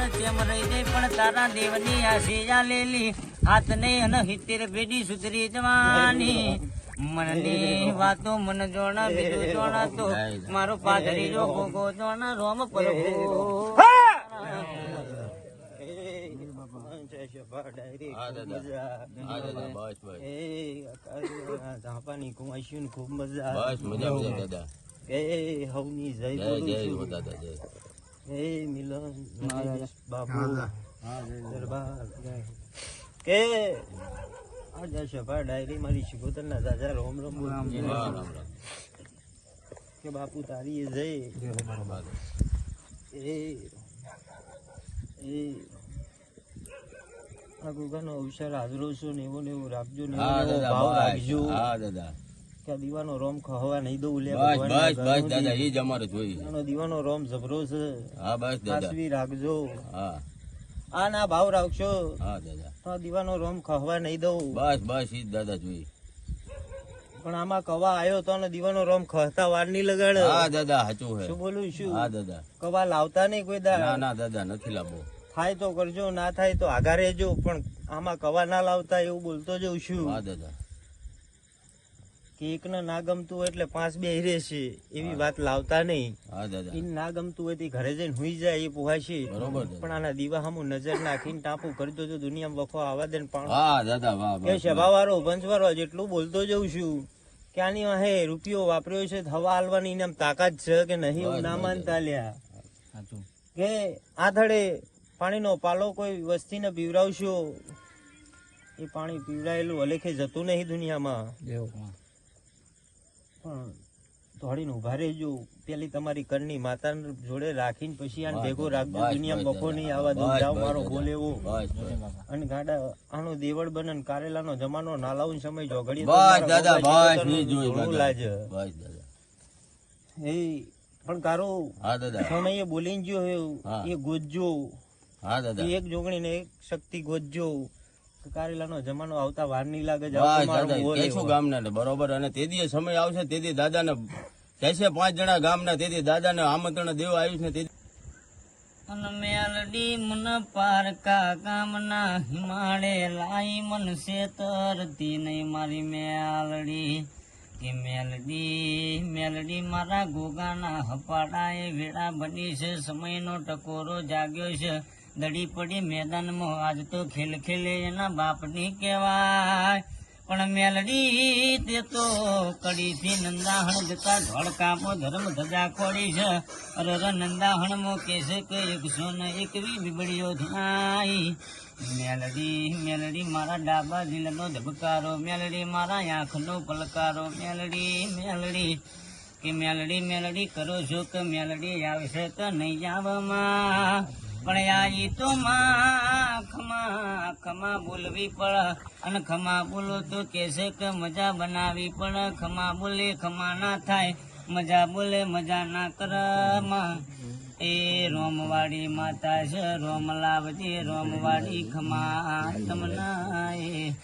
ને તેમ રહી જાય પણ તારા દેવની આશીષા લેલી. હાથ ને અને હિતેર પેઢી સુધરી જવાની. મનની વાતો મન જોણા બીજું જોણા તો મારો પાદરી જો ભોગો જોણા રોમ પ્રભુ. હા દાદા. હા દાદા બસ બસ. ઝાપાની કુમાશી ખૂબ મજા બસ મજા મજા દાદા. એ હવની જય જય દાદા જય. હો મિલન બાબુ દરબાર કે આજા સભા ડાયરી મારી શિકોતર ના દાદા રોમ રોમ કે બાપુ તારી એ જય. એ એ. આ ગુગાનો અવસર હાજરો છો ને એવો ને એવું રાખજો ને ભાવ રાખજો. હા દાદા. કે દીવાનો રોમ ખહવા નહીં દઉં લે બસ બસ બસ દાદા એ જ અમારે જોઈએ. દીવાનો રોમ જબરો છે. હા બસ દાદા. રાખજો. હા. આ ના ભાવ રાખશો. હા દાદા. તો દીવાનો રોમ ખહવા નહીં દઉં. બસ બસ એ જ દાદા જોઈએ. પણ આમાં કવા આવ્યો તો દીવાનો રોમ ખહતા વાર નહીં લગાડે. હા દાદા સાચું હે શું બોલું શું હા દાદા. કવા લાવતા નહીં કોઈ દા ના ના દાદા નથી લાવવો. થાય તો કરજો ના થાય તો આગા રહેજો પણ આમાં કવા ના લાવતા એવું બોલતો જઉં છું. હા દાદા. કે એક ના ગમતું હોય એટલે પાંચ બે રહેશે એવી વાત લાવતા નહીં. હા ના ગમતું હોય તે ઘરે જઈને હુઈ જાય એ પોહાશે બરોબર પણ આના દીવા હમું નજર નાખીને ટાંપું કરી દો તો દુનિયામાં વખો આવા દે ને પાણું. હા દાદા વાહ કે સભાવાળો પંચવાળો જેટલું બોલતો જઉં છું કે આની વાહે રૂપિયો વાપર્યો છે તો હવા હાલવાની એને આમ તાકાત છે કે નહીં એવું ના માનતા લ્યા. કે આથડે થડે પાણીનો પાલો કોઈ વસ્તીને પીવરાવશો એ પાણી પીવરાયેલું અલેખે જતું નહીં દુનિયામાં. પણ દોડીને ઊભા રહેજો. પેલી તમારી કરની માતા જોડે રાખીને પછી આને ભેગો રાખજો. દુનિયા બખો નહીં આવા દો. જાવ મારો બોલે એવો અને ગાડા આનો દેવળ બને ને કારેલાનો જમાનો નાલાઉન સમય જોગડી બસ દાદા બસ જીવતરનું એ જોઈ લાજ. બસ દાદા. એ પણ કારો હા દાદા. સમયે બોલીને જો એ ગોજજો. હા દાદા. એક જોગણીને એક શક્તિ ગોજજો. કારેલાનો જમાનો આવતા વાર નહીં લાગે મારો દાદા બોલે કહીશું ગામના બરોબર અને તે દી સમય આવશે તે દી દાદાને કહેશે પાંચ જણા ગામના તે દી દાદાને આમંત્રણ દેવા આવ્યું છે તે મેલડી મન પારકા ગામના હિમાડે લાઈ મન સેતરતી નહીં મારી મેલડી. કે મેલડી મેલડી મારા ગોગાના હપાડાએ વેળા બની છે સમયનો ટકોરો જાગ્યો છે. દડી પડી મેદાનમાં આજ તો ખેલ ખેલે એના બાપની કહેવાય. પણ મેલડી તે તો કડીથી નંદાહણ જતા ધોળકામો ધર્મ ધજા ખોડી છે. અરે નંદાહણમો કેસે કે એકસો ને એકવી બીબડીઓ થાય મેલડી મેલડી મારા ડાબા જીલનો ધબકારો. મેલડી મારા આંખનો પલકારો. મેલડી મેલડી, કે મેલડી મેલડી કરો છો કે મેલડી આવશે કે નહીં આવવામાં પણ આઈ તો માં, ખમા ખમા બોલવી પડે. અને ખમા બોલો તો કેસે કે મજા બનાવી પડે. ખમા બોલે ખમા ના થાય, મજા બોલે મજા ના કર એ રોમવાડી માતા છે, રોમ લાવજે રોમવાડી ખમા, તમના એ.